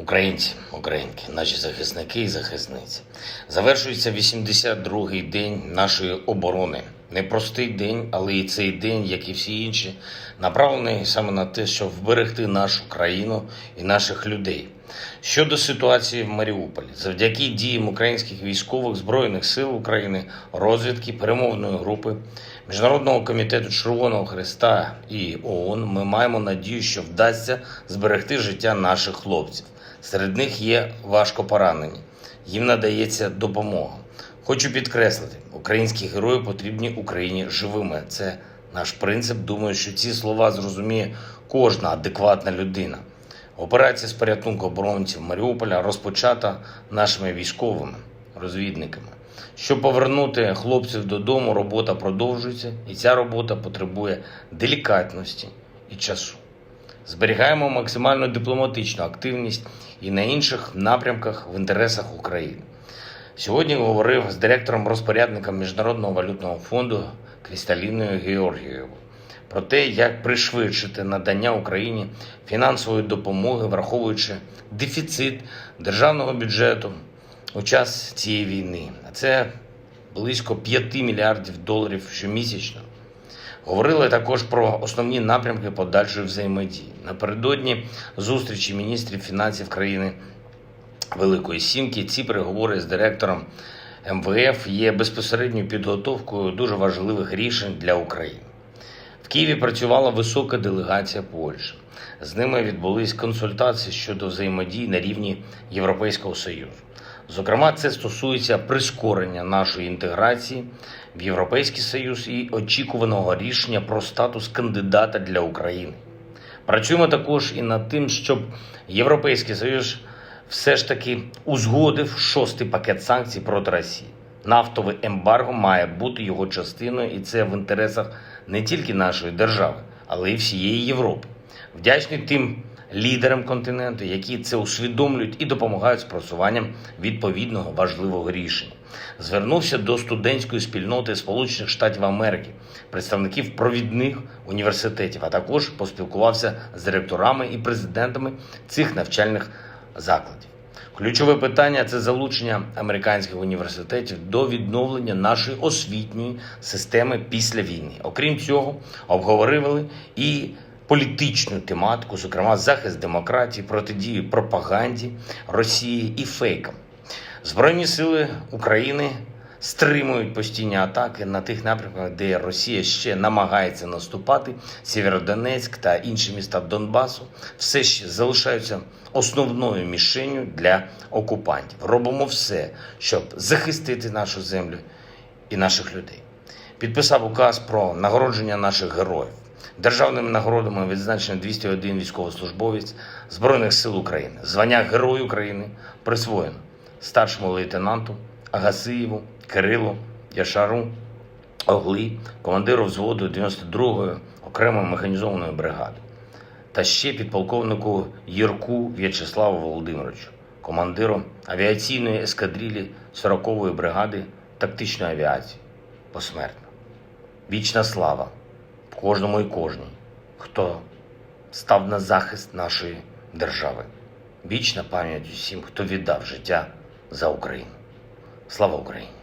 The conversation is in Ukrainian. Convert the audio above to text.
Українці, українки, наші захисники і захисниці. Завершується 82-й день нашої оборони. Непростий день, але і цей день, як і всі інші, направлений саме на те, щоб вберегти нашу країну і наших людей. Щодо ситуації в Маріуполі, завдяки діям українських військових збройних сил України, розвідки, перемовної групи, Міжнародного комітету Червоного Христа і ООН, ми маємо надію, що вдасться зберегти життя наших хлопців. Серед них є важко поранені. Їм надається допомога. Хочу підкреслити, українські герої потрібні Україні живими. Це наш принцип. Думаю, що ці слова зрозуміє кожна адекватна людина. Операція з порятунку оборонців Маріуполя розпочата нашими військовими розвідниками. Щоб повернути хлопців додому, робота продовжується, і ця робота потребує делікатності і часу. Зберігаємо максимальну дипломатичну активність і на інших напрямках в інтересах України. Сьогодні говорив з директором розпорядником Міжнародного валютного фонду Крісталіною Георгієвою про те, як пришвидшити надання Україні фінансової допомоги, враховуючи дефіцит державного бюджету у час цієї війни. А це близько 5 мільярдів доларів щомісячно. Говорили також про основні напрямки подальшої взаємодії. Напередодні зустрічі міністрів фінансів країни Великої Сімки ці переговори з директором МВФ є безпосередньою підготовкою дуже важливих рішень для України. В Києві працювала висока делегація Польщі. З ними відбулись консультації щодо взаємодії на рівні Європейського Союзу. Зокрема, це стосується прискорення нашої інтеграції в Європейський Союз і очікуваного рішення про статус кандидата для України. Працюємо також і над тим, щоб Європейський Союз все ж таки узгодив шостий пакет санкцій проти Росії. Нафтове ембарго має бути його частиною, і це в інтересах не тільки нашої держави, але й всієї Європи. Вдячний тим лідерам континенту, які це усвідомлюють і допомагають з просуванням відповідного важливого рішення. Звернувся до студентської спільноти Сполучених Штатів Америки, представників провідних університетів, а також поспілкувався з директорами і президентами цих навчальних закладів. Ключове питання це залучення американських університетів до відновлення нашої освітньої системи після війни. Окрім цього, обговорювали і політичну тематику, зокрема захист демократії, протидії пропаганді Росії і фейкам. Збройні сили України стримують постійні атаки на тих напрямках, де Росія ще намагається наступати. Сєвєродонецьк та інші міста Донбасу все ще залишаються основною мішенню для окупантів. Робимо все, щоб захистити нашу землю і наших людей. Підписав указ про нагородження наших героїв. Державними нагородами відзначено 201 військовослужбовець Збройних сил України. Звання Герой України присвоєно старшому лейтенанту Агасиєву, Кирилу, Яшару, Огли, командиру взводу 92-ї окремої механізованої бригади, та ще підполковнику Єрку В'ячеславу Володимировичу, командиру авіаційної ескадрилі 40-ї бригади тактичної авіації. Посмертно. Вічна слава кожному і кожній, хто став на захист нашої держави. Вічна пам'ять усім, хто віддав життя за Україну. Слава Україні!